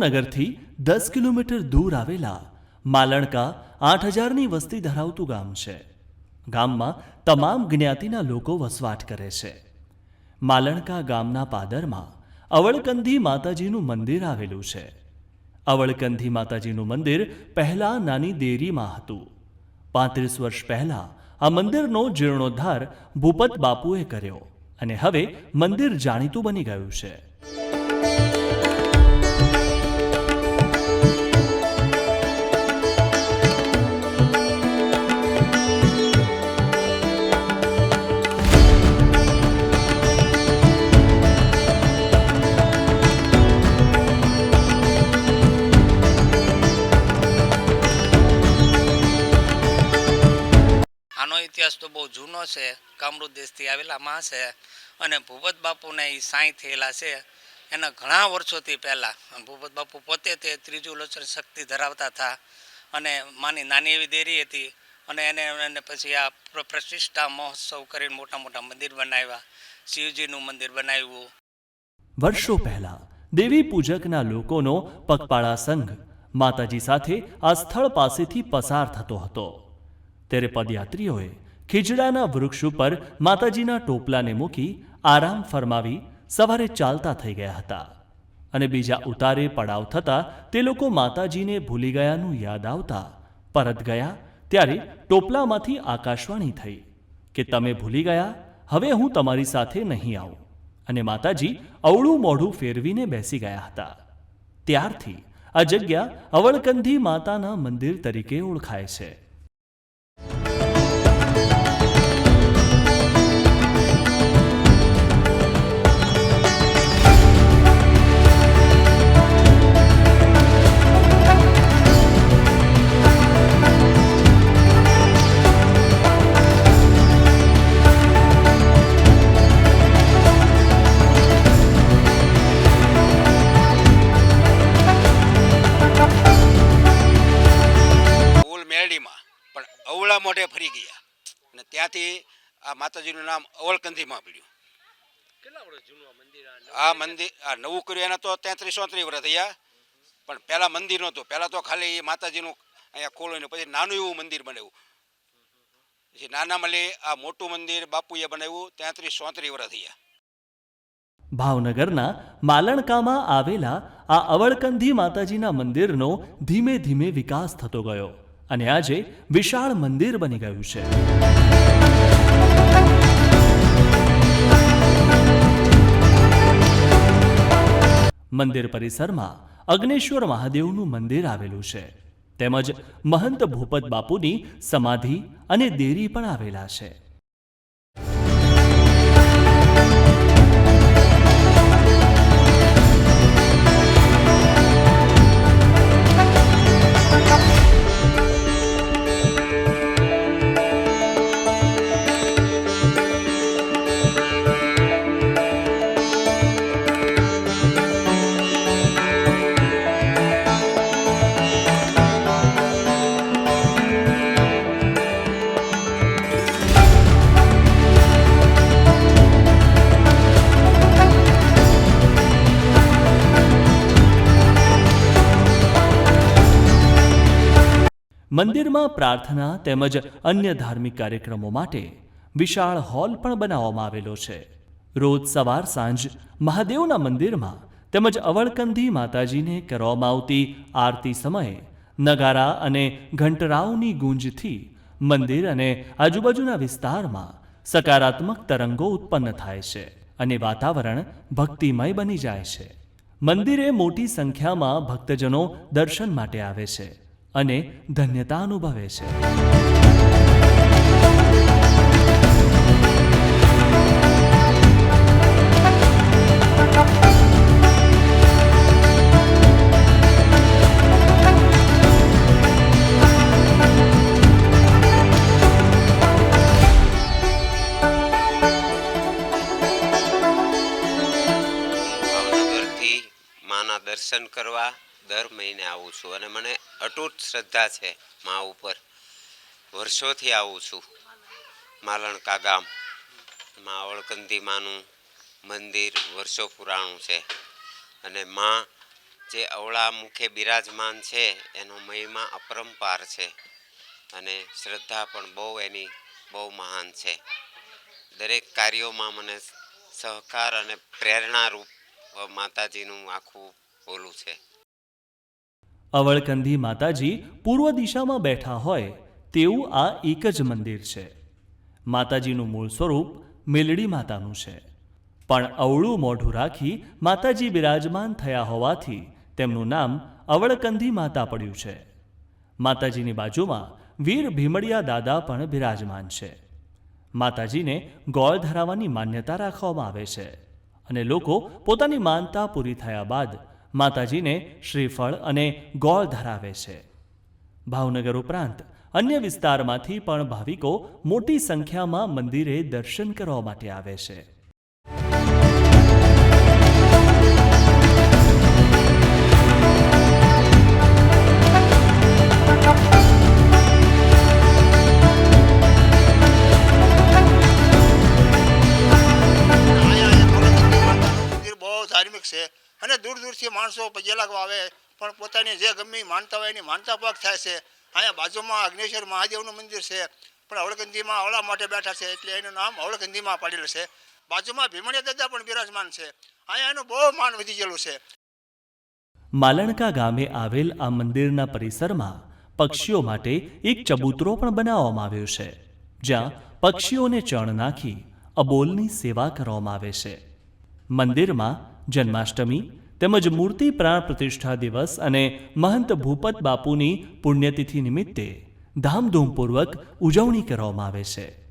ભાવનગરથી દસ કિલોમીટર દૂર આવેલા માલણકા આઠ હજારની વસ્તી ધરાવતું ગામ છે. ગામમાં તમામ જ્ઞાતિના લોકો વસવાટ કરે છે. માલણકા ગામના પાદરમાં અવળકંધી માતાજીનું મંદિર આવેલું છે. અવળકંધી માતાજીનું મંદિર પહેલા નાની દેરીમાં હતું. પાંત્રીસ વર્ષ પહેલા આ મંદિરનો જીર્ણોદ્ધાર ભૂપત બાપુએ કર્યો અને હવે મંદિર જાણીતું બની ગયું છે. ઇતિહાસ તો બહુ જૂનો છે, કામરૂપ દેશથી આવેલા માં છે અને ભૂપત બાપુને એ સાંઈ થયેલા છે. એના ઘણા વર્ષોથી પહેલાં ભૂપત બાપુ પોતે તે ત્રીજું લોચન શક્તિ ધરાવતા હતા અને માની નાની એવી દેરી હતી અને એને એને પછી આ પ્રતિષ્ઠા મહોત્સવ કરીને મોટા મોટા મંદિર બનાવ્યા, શિવજીનું મંદિર બનાવ્યું. વર્ષો પહેલા દેવી પૂજકના લોકોનો પગપાળા સંઘ માતાજી સાથે આ સ્થળ પાસેથી પસાર થતો હતો. ત્યારે પદયાત્રીઓએ ખીજડાના વૃક્ષ ઉપર માતાજીના ટોપલાને મૂકી આરામ ફરમાવી સવારે ચાલતા થઈ ગયા હતા. અને બીજા ઉતારે પડાવ થતા તે લોકો માતાજીને ભૂલી ગયાનું યાદ આવતા પરત ગયા ત્યારે ટોપલામાંથી આકાશવાણી થઈ કે તમે ભૂલી ગયા, હવે હું તમારી સાથે નહીં આવું. અને માતાજી અવળું મોઢું ફેરવીને બેસી ગયા હતા. ત્યારથી આ જગ્યા અવળકંધી માતાના મંદિર તરીકે ઓળખાય છે. મૂળ પણ અવળા મોઢે ફરી ગયા. અને ત્યાંથી આ માતાજીનું નામ અવળકંધીમાં પડ્યું. આ મંદિર? આ નવું કર્યું? એના તો તેત્રીસ ચોત્રીસ વર્ષ થયા. પણ પહેલાં મંદિર નહોતું. પહેલાં તો ખાલી એ માતાજીનું અહીંયા ખોલું પછી નાનું એવું મંદિર બનાવ્યું. પછી નાના મળી આ મોટું મંદિર બાપુએ બનાવ્યું તેત્રીસ ચોત્રીસ વર્ષ થયા. ભાવનગરના માલણકામાં આવેલા આ અવળકંધી માતાજીના મંદિરનો ધીમે ધીમે વિકાસ થતો ગયો. અને આજે વિશાળ મંદિર બની ગયું છે. મંદિર પરિસરમાં અગ્નેશ્વર મહાદેવનું મંદિર આવેલું છે. તેમજ મહંત ભૂપત બાપુની સમાધિ અને દેરી પણ આવેલા છે. મંદિરમાં પ્રાર્થના તેમજ અન્ય ધાર્મિક કાર્યક્રમો માટે વિશાળ હોલ પણ બનાવવામાં આવેલો છે. રોજ સવાર સાંજ મહાદેવના મંદિરમાં તેમજ અવળકંધી માતાજીને કરવામાં આવતી આરતી સમયે નગારા અને ઘંટરાવની ગુંજથી મંદિર અને આજુબાજુના વિસ્તારમાં સકારાત્મક તરંગો ઉત્પન્ન થાય છે અને વાતાવરણ ભક્તિમય બની જાય છે. મંદિરે મોટી સંખ્યામાં ભક્તજનો દર્શન માટે આવે છે. અને ધન્યતા અનુભવે છે. ભાવનગરથી માના દર્શન કરવા દર મહિને આવું છું અને મને અટૂટ શ્રદ્ધા છે મા ઉપર. વર્ષોથી આવું છું. માલણકા ગામ, મા અવળકંદી માનું મંદિર વર્ષો પુરાણું છે. અને મા જે અવળા મુખે બિરાજમાન છે, એનો મહિમા અપરંપાર છે. અને શ્રદ્ધા પણ બહુ એની બહુ મહાન છે. દરેક કાર્યોમાં મને સહકાર અને પ્રેરણારૂપ માતાજીનું આખું ઓલું છે. અવળકંદી માતાજી પૂર્વ દિશામાં બેઠા હોય તેવું આ એક જ મંદિર છે. માતાજીનું મૂળ સ્વરૂપ મેલડી માતાનું છે. પણ અવળું મોઢું રાખી માતાજી બિરાજમાન થયા હોવાથી તેમનું નામ અવળકંધી માતા પડ્યું છે. માતાજીની બાજુમાં વીર ભીમડિયા દાદા પણ બિરાજમાન છે. માતાજીને ગોળ ધરાવવાની માન્યતા રાખવામાં આવે છે અને લોકો પોતાની માનતા પૂરી થયા બાદ માતાજીને શ્રીફળ અને ગોળ ધરાવે છે. ભાવનગર ઉપરાંત અન્ય વિસ્તારમાંથી પણ ભાવિકો મોટી સંખ્યામાં મંદિરે દર્શન કરવા માટે આવે છે. માણસો પજેલા આવે પણ પોતાની જે ગમી માનતા હોય એની માનતા પાક થાય છે. અહીંયા બાજુમાં અગ્નેશ્વર મહાદેવનું મંદિર છે, પણ અવળકંદીમાં અવળા માટે બેઠા છે, એટલે એનું નામ અવળકંદીમાં પાડેલું છે. બાજુમાં ભીમણિયા દાદા પણ બિરાજમાન છે. અહીંયા એનું બહુ માન વધી ગયેલું છે. માલણકા ગામે આવેલ આ મંદિરના પરિસરમાં પક્ષીઓ માટે એક ચબૂતરો પણ બનાવવામાં આવ્યો છે, જ્યાં પક્ષીઓને ચણ નાખી અબોલની સેવા કરવામાં આવે છે. મંદિરમાં જન્માષ્ટમી તેમજ મૂર્તિ પ્રાણ પ્રતિષ્ઠા દિવસ અને મહંત ભૂપત બાપુની પુણ્યતિથિ નિમિત્તે ધામધૂમપૂર્વક ઉજવણી કરવામાં આવે છે.